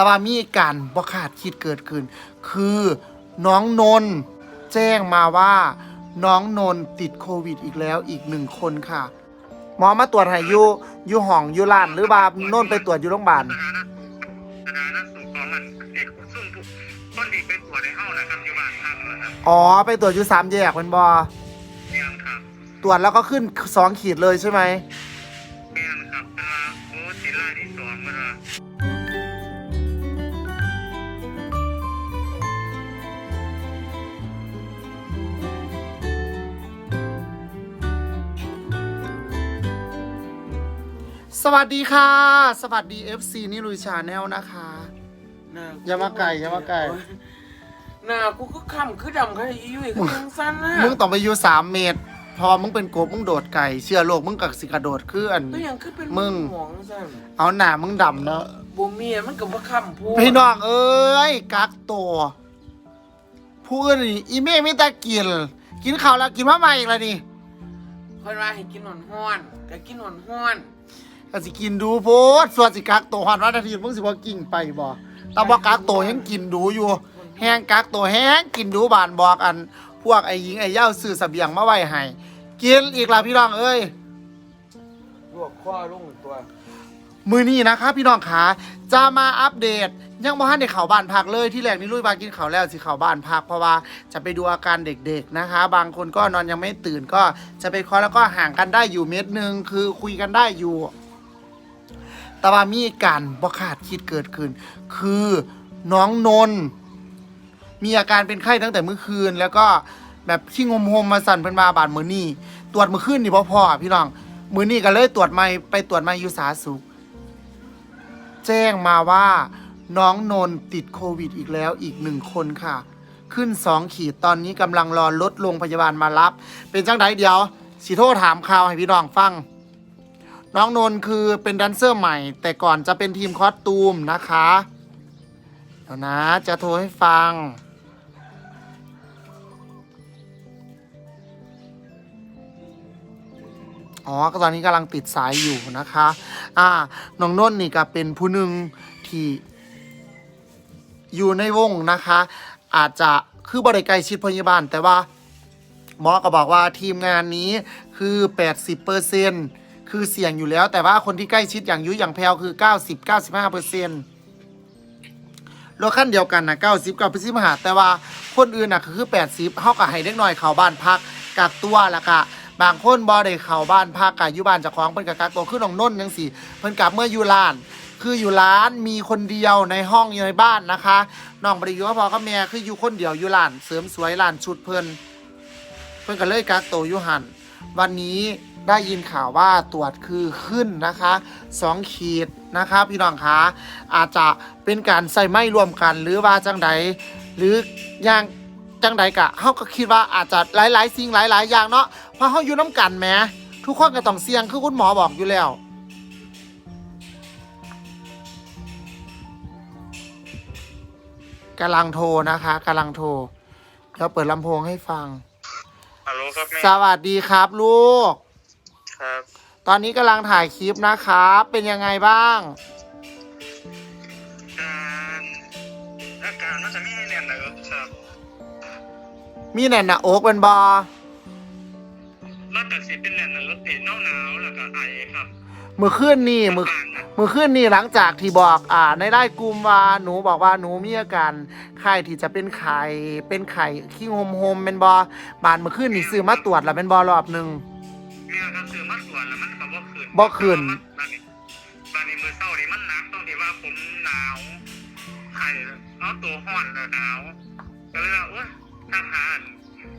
แต่ว่ามีการบ่คาดคิดเกิดขึ้น คือน้องนนท์แจ้งมาว่าน้องนนท์ติดโควิดอีกแล้วอีกหนึ่งคนค่ะ หมอมาตรวจให้อยู่อยู่ห้องอยู่ร้าน หรือว่านนท์ไปตรวจอยู่โรงพยาบาลสถานะสถานะสุขของมันเด็กซุ่มผู้คนที่เป็นตัวจในห้องนะครับอยู่บ้านพักนะครับอ๋อไปตรวจอยู่สามแยกเป็นบอเมียนครับตรวจแล้วก็ขึ้นสองขีดเลยใช่ไหม สวัสดีค่ะ สวัสดี FC นี่ลุยชาแนลนะคะ หน้อย่ามาไก่อย่ามาไก่ หน้ากูก็ค่ำคือดำคืออียุ่ยคือยังสั้นนะมึงต้องไปอยู่สามเมตร พอมึงเป็นกบมึงโดดไก่ เชื่อโลกมึงกับสิกระโดดคืออันก็ยังคือเป็นมึงหวงสั้นเอาหนามึงดำเนาะบูเมียมันกับว่าค่ำพูดพี่น้องเอ้ยกักตัวผู้อื่นนี่อีเม่ไม่ตากิน กินข้าวแล้วกินมาใหม่อีกแล้วนี่คอยว่าให้กินหอนห้อนก็กินหอนห้อน ก็สิกินดูโพดส่วนสิกักตัวหันวันอาทิตย์มึงสิว่ากิ่งไปบ่แต่ว่ากักตัวยังกินดูอยู่ แห้งกักตัวแห้งกินดูบานบอกอัน พวกไอ้หญิงไอ้เหย้าซื้อเสบียงมาไว้ให้กินอีกแล้วพี่น้องเอ้ยลวกข้อลงตัว มือนี้นะครับพี่น้องขาจะมาอัปเดต ยังบ่ทันได้เข้าบ้านพักเลยที่แรกนี่ลุยบากินข้าวแล้วสิเข้าบ้านพักเพราะว่าจะไปดูอาการเด็กๆนะคะ บางคนก็นอนยังไม่ตื่นก็จะไปคอยแล้วก็ห่างกันได้อยู่เม็ดหนึ่งคือคุยกันได้อยู่ แต่ว่ามีการบ่คาดคิดเกิดขึ้น คือน้องนนท์มีอาการเป็นไข้ตั้งแต่เมื่อคืน แล้วก็แบบที่งมหมมาสั่นเป็นมาบาดมือนี่ตรวจมือคืนนี่พ่อพอพี่น้องมือนี่ก็เลยตรวจไม่ไปตรวจไม่อยู่สาสุข แจ้งมาว่าน้องนนท์ติดโควิดอีกแล้วอีกหนึ่งคนค่ะ ขึ้นสองขีดตอนนี้กำลังรอรถโรงพยาบาลมารับ เป็นจังไดเดียวสิโทรถามข่าวให้พี่น้องฟัง น้องนนท์คือเป็นแดนเซอร์ใหม่ แต่ก่อนจะเป็นทีมคอสตูมนะคะ เดี๋ยวนะจะโทรให้ฟัง อ๋อก็ตอนนี้กำลังติดสายอยู่นะคะ อ่า น้องนนท์นี่ก็เป็นผู้หนึ่งที่อยู่ในวงนะคะ อาจจะคือบริใกลชิดพยาบาล แต่ว่าหมอก็บอกว่าทีมงานนี้คือ 80% คือเสี่ยงอยู่แล้ว แต่ว่าคนที่ใกล้ชิดอย่างยุอย่างแพลวคือ90-95%รถขั้นเดียวกันนะ90กับพิมหาแต่ว่าคนอื่นน่ะคือ80เขาก็ให้เด็กน้อยเข้าบ้านพักกักตัวแล้วก็บางคนบ่ได้เข้าบ้านพักกอยู่บ้านเจะคล้าของเพิ่นก็กักตัวคือน้องน้นจังซี่เพิ่นกลับเมื่ออยู่ร้าน คืออยู่ร้านมีคนเดียวในห้องอยู่ในบ้านนะคะน้องบริยูก็พอก็แม่คืออยู่คนเดียวอยู่ร้าน เสริมสวยร้านชุดเพิ่นเพิ่นก็เลยกักตัวอยู่หันวันนี้ ได้ยินข่าวว่าตรวจคือขึ้นนะคะสองขีดนะคะพี่น้องคะอาจจะเป็นการใส่ไม้รวมกันหรือว่าจังใดหรืออย่างจังใดกะเขาก็คิดว่าอาจจะหลายๆสิ่งหลาย ๆ อย่างเนาะเพราะเขาอยู่น้ำกันแหมทุกคนก็ต้องเสี่ยงคือคุณหมอบอกอยู่แล้วกำลังโทรนะคะกำลังโทรเดี๋ยวเปิดลำโพงให้ฟัง ฮัลโหลครับแม่ สวัสดีครับลูกครับ ตอนนี้กำลังถ่ายคลิปนะครับเป็นยังไงบ้าง การอาการน่าจะไม่ให้เรียนนะครับครับมีแน่นหน้าอกเป็นบอแล้วแต่สิเป็นเรียนนะรถติดหนาวหนาวๆแล้วก็ไอครับมือขึ้นนี่มืออาการนะมือขึ้นนี่หลังจากที่บอกอ่าในไล่กลุ่มว่าหนูบอกว่าหนูมีอาการไข้ที่จะเป็นไข่เป็นไข่ขี้โฮมโฮมเป็นบอบานมือขึ้นนี่ซื้อมาตรวจแล้วเป็นบอรอบหนึ่ง แม่ก็ซื้อมาตรวจแล้วมันก็บ่ขึ้นบ่ขึ้น บานนี้บานนี้มือเศร้านี่มันหนักตรงที่ว่าผมหนาวไข่เอาตัวห้อนแล้วหนาวก็เลยว่าโอ๊ยทหาร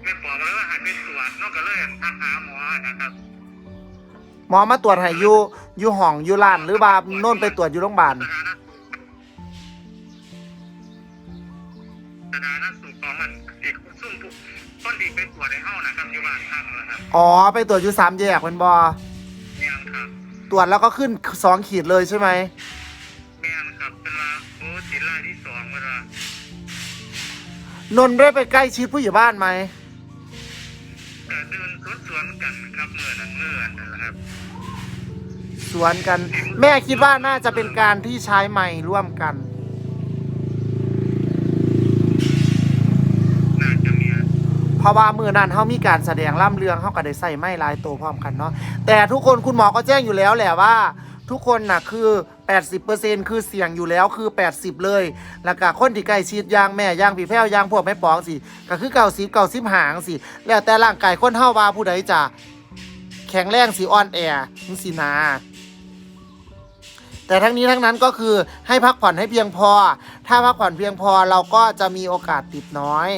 ไม่ปลอมเลยว่าหายไปตรวจนอกก็เลยทักหาหมอนะครับหมอมาตรวจให้อยู่อยู่ห้องอยู่ร้านหรือว่าโน่นไปตรวจอยู่โรงพยาบาลสถานะสถานะสุขของ มันเด็กซุ่มผู้คนที่เป็นตรวจในห้องนะครับอยู่บ้านพักนะครับอ๋อไปตรวจอยู่สามแยกเป็นบอแม่นครับตรวจแล้วก็ขึ้นสองขีดเลยใช่ไหมแม่นครับเป็นว่าโอ้ติดรายที่สองเวลานนท์ได้ไปใกล้ชิดผู้ใหญ่บ้านไหมแต่เดินรถสวนกันครับเมื่อนั้นเมื่อนั้นนะครับสวนกัน แม่คิดว่าน่าจะเป็นการที่ใช้ไม้ร่วมกัน เพราะว่ามือนั้นเขามีการแสดงล่ำเรืองเขาก็ได้ใส่ไม้ลายโตพร้อมกันเนาะแต่ทุกคนคุณหมอก็แจ้งอยู่แล้วแหละว่า ทุกคนน่ะคือ 80%คือเสี่ยงอยู่แล้วคือ 80 เลย แล้วก็คนที่ใกล้ชิดยางแม่ยางพี่แพ้วยางพวกแม่ปองสิก็คือเก่าสิเก่าสิบหางสิแล้วแต่ร่างกายคนเฮาว่าผู้ใดจะแข็งแรงสิอ่อนแอสินาแต่ทั้งนี้ทั้งนั้นก็คือให้พักผ่อนให้เพียงพอ ถ้าพักผ่อนเพียงพอเราก็จะมีโอกาสติดน้อย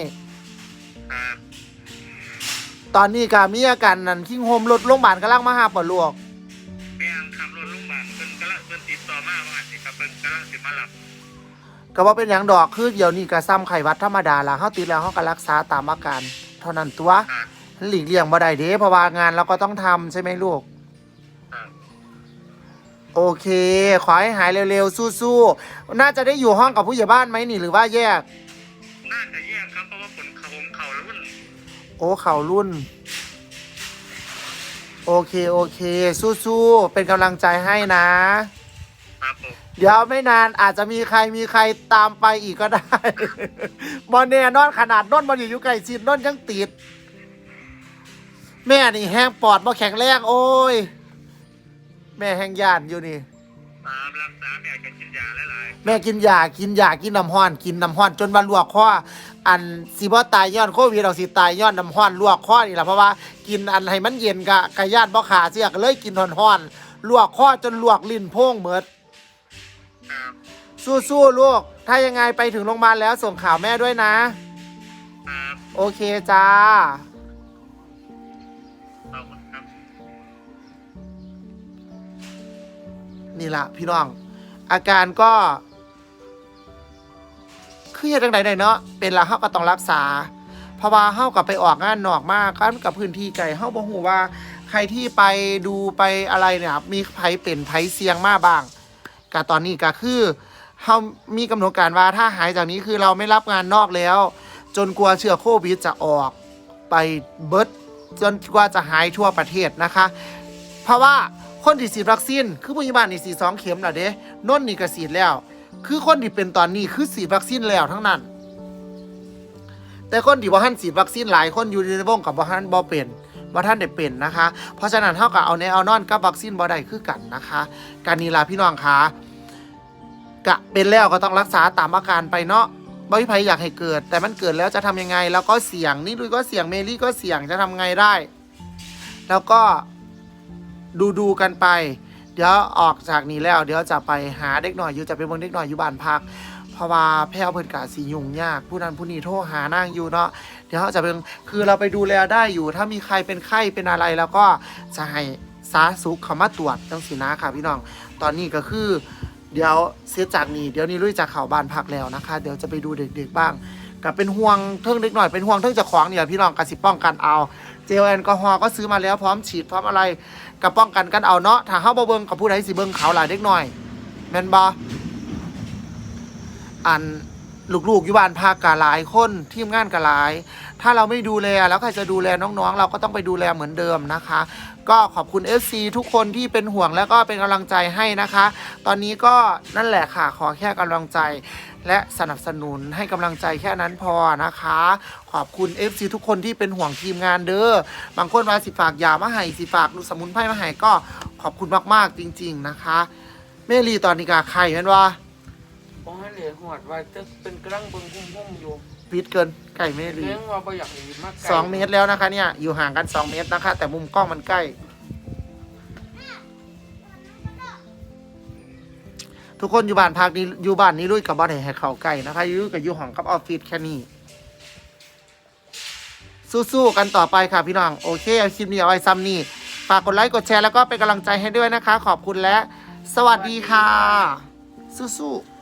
ตอนนี้ก็มีอาการนั่นคิงโฮมรถโรงพยาบาลกำลังมาหาปลวกแม่งขับรถโรงพยาบาลเพิ่นกำลังเพิ่นติดต่อมาว่าสิครับเพิ่นกำลังสิมารับก็ว่าเป็นอย่างดอกคือเดี๋ยวนี้ก็ซ้ำไข้หวัดธรรมดาละเฮาติดแล้วเฮาก็รักษาตามอาการ เท่านั้นตัวครับหลีกเลี่ยงบ่ได้เด้เพราะว่างานเราก็ต้องทำใช่ไหมลูกครับโอเค ขอให้หายเร็วๆ สู้ๆ น่าจะได้อยู่ห้องกับผู้ใหญ่บ้านไหมนี่หรือว่าแยก น่าจะแยก โอ้เข่ารุ่น โอเคโอเค สู้ๆเป็นกำลังใจให้นะ ครับผมเดี๋ยวไม่นานอาจจะมีใครมีใครตามไปอีกก็ได้ บอลเน่นอนขนาดนนบอลอยู่ใกล้ชิดนนยังติด แม่นี่แห้งปอดบ่แข็งแรงโอ้ย แม่แห้งย่านอยู่นี่ ตามรักษาแม่ก็กินยาหลายแม่กินยากินยากินน้ำห้อน กินน้ำห้อนจนมาลวกคอ อันสิบ่ตายย้อนโควิดเราสิตายย้อนน้ำห้อนลวกคอนี่แหละเพราะว่ากินอันให้มันเย็นกะกะย่านบ่ขาเสียก็เลยกินห้อนๆลวกคอจนลวกลิ้นโพ่งเหมือดสู้ๆลูก ถ้ายังไงไปถึงโรงพยาบาลแล้วส่งข่าวแม่ด้วยนะ โอเคจ้า นี่ละพี่น้อง อาการก็ คือเฮ็ดจังไดได้เนาะเป็นและเฮาก็ต้องรักษา เพราะว่าเฮากับไปออกงานนอกมากกันกับพื้นที่ไกลเฮาบ่ฮู้ว่า ใครที่ไปดูไปอะไรเนี่ยมีไผเป็นไผเสี่ยงมาบ้างก็ตอนนี้ก็คือเฮามีกำหนดการว่าถ้าหายจากนี้คือเราไม่รับงานนอกแล้ว จนกลัวเชื้อโควิดจะออกไปเบิดจนกว่าจะหายทั่วประเทศนะคะ เพราะว่าคนที่ฉีดวัคซีนคือผู้ใหญ่บ้านนี่ฉีสองเข็มแล้วเด้นนนี่ก็ฉีดแล้ว คือคนที่เป็นตอนนี้คือฉีดวัคซีนแล้วทั้งนั้น แต่คนที่บ่ทันฉีดวัคซีนหลายคนอยู่ในวงกับบ่ทันบ่เป็นบ่ทันได้เป็นนะคะ เพราะฉะนั้นเท่ากับเอาในเอานอนกับวัคซีนบ่ได้คือกันนะคะการนีล่ะพี่น้องคะกะเป็นแล้วก็ต้องรักษาตามอาการไปเนาะบ่มีใครอยากให้เกิด แต่มันเกิดแล้วจะทำยังไง แล้วก็เสี่ยงนี่ลุยก็เสี่ยงเมลี่ก็เสี่ยงจะทำไงได้ แล้วก็ดูดูกันไป เดี๋ยวออกจากนี้แล้ว เดี๋ยวจะไปหาเด็กหน่อยอยู่จะไปเบิ่งเด็กหน่อยอยู่บ้านพัก เพราะว่าแพร่เพิ่นกะสียุ่งยาก ผู้นั้นผู้นี้โทรหานางอยู่เนาะเดี๋ยวจะเป็นคือเราไปดูแลได้อยู่ ถ้ามีใครเป็นไข้เป็นอะไรแล้วก็จะให้สาธารณสุขเขามาตรวจจังสีนะค่ะพี่น้อง ตอนนี้ก็คือ เดี๋ยวเสียจากนี้เดี๋ยวนี้ลุยจากเขาบ้านพักแล้วนะคะ เดี๋ยวจะไปดูเด็กๆบ้าง กับเป็นห่วงเทิงเล็กหน่อยเป็นห่วงเทิงจะของเนี่ยพี่น้องกสิป้องกันเอาเจลแอลกอฮอล์ก็ซื้อมาแล้วพร้อมฉีดพร้อมอะไรกับป้องกันกันเอาเนาะถ้าเฮาบ่เบิงกับผู้ใดสิเบิงเขาหลายเล็กหน่อยแมนบออัน ลูกๆอยู่บ้านพักกะหลายคนทีมงานกะหลาย ถ้าเราไม่ดูแลแล้วใครจะดูแลน้องๆ เราก็ต้องไปดูแลเหมือนเดิมนะคะ ก็ขอบคุณ FC ทุกคนที่เป็นห่วงแล้วก็เป็นกำลังใจให้นะคะ ตอนนี้ก็นั่นแหละค่ะขอแค่กำลังใจ และสนับสนุนให้กำลังใจแค่นั้นพอนะคะ ขอบคุณ FC ทุกคนที่เป็นห่วงทีมงานเด้อบางคนมาสิฝากยามาให้สิฝากลูสมุนไพรมาให้ก็ขอบคุณมากๆจริง ๆนะคะเมลีตอนนี้กาใครแม่นว่า บ่ให้เหลือหอดไว้จะเป็นกระลังเบิ่งหุ่มๆอยู่ปิดเกินไก่เมลีเลี้ยงว่าบ่อยากให้มากไกลสองเมตรแล้วนะคะเนี่ยอยู่ห่างกันสองเมตรนะคะ แต่มุมกล้องมันใกล้ ทุกคนอยู่บ้านพักนี้อยู่บ้านนี้ลุยกับบ้านให้เขาใกล้นะคะอยู่กับอยู่ห้องกับออฟฟิศแค่นี้ สู้ๆกันต่อไปค่ะพี่น้องโอเคเอาคลิปนี้เอาไว้ซ้ำนี่ฝากกดไลค์กดแชร์แล้วก็เป็นกำลังใจให้ด้วยนะคะ ขอบคุณและ สวัสดีค่ะ สู้ๆ